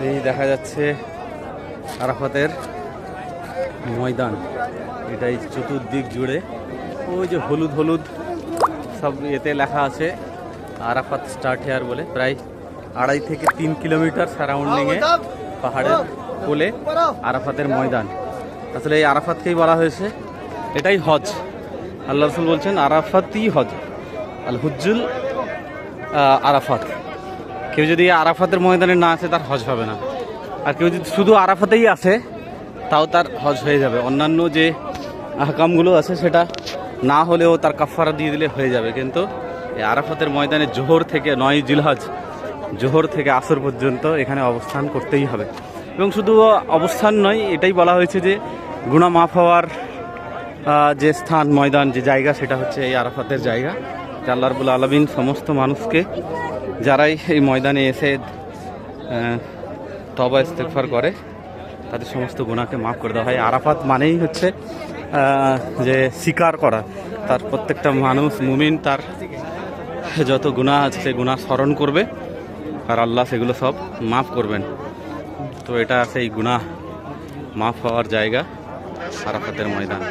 এই দেখা যাচ্ছে আরাফাতের ময়দান। এটাই চতুর্দিক জুড়ে। ওই যে হলুদ হলুদ সব এতে লেখা আছে, আরাফাত স্টার্ট হেয়ার বলে। প্রায় আড়াই থেকে তিন কিলোমিটার সারাউন্ডিংয়ে পাহাড়ের কোলে আরাফাতের ময়দান। আসলে এই আরাফাতকেই বলা হয়েছে। এটাই হজ। আল্লাহ রসুল বলছেন, আরাফাতই হজ। আল হুজ্জুল আরাফাত। কেউ যদি আরাফাতের ময়দানে না আসে তার হজ হবে না। আর কেউ যদি শুধু আরাফাতেই আসে, তাও তার হজ হয়ে যাবে। অন্যান্য যে আহকামগুলো আছে সেটা না হলেও তার কাফারা দিয়ে দিলে হয়ে যাবে। কিন্তু এই আরাফাতের ময়দানে জোহর থেকে নয় জিলহজ, জোহর থেকে আসর পর্যন্ত এখানে অবস্থান করতেই হবে। এবং শুধু অবস্থান নয়, এটাই বলা হয়েছে যে গুণা মাফ হওয়ার যে স্থান, ময়দান, যে জায়গা, সেটা হচ্ছে এই আরাফাতের জায়গা। যে আল্লাহ রবুল আলমিন সমস্ত মানুষকে যারাই এই ময়দানে এসে তবা ইস্তেকফার করে, তাদের সমস্ত গুণাকে মাফ করে দেওয়া হয়। আরাফাত মানেই হচ্ছে যে স্বীকার করা। তার প্রত্যেকটা মানুষ, মুমিন, তার যত গুণা আছে সে গুণা স্মরণ করবে, আর আল্লাহ সেগুলো সব মাফ করবেন। তো এটা সেই গুণা মাফ হওয়ার জায়গা আরাফাতের ময়দান।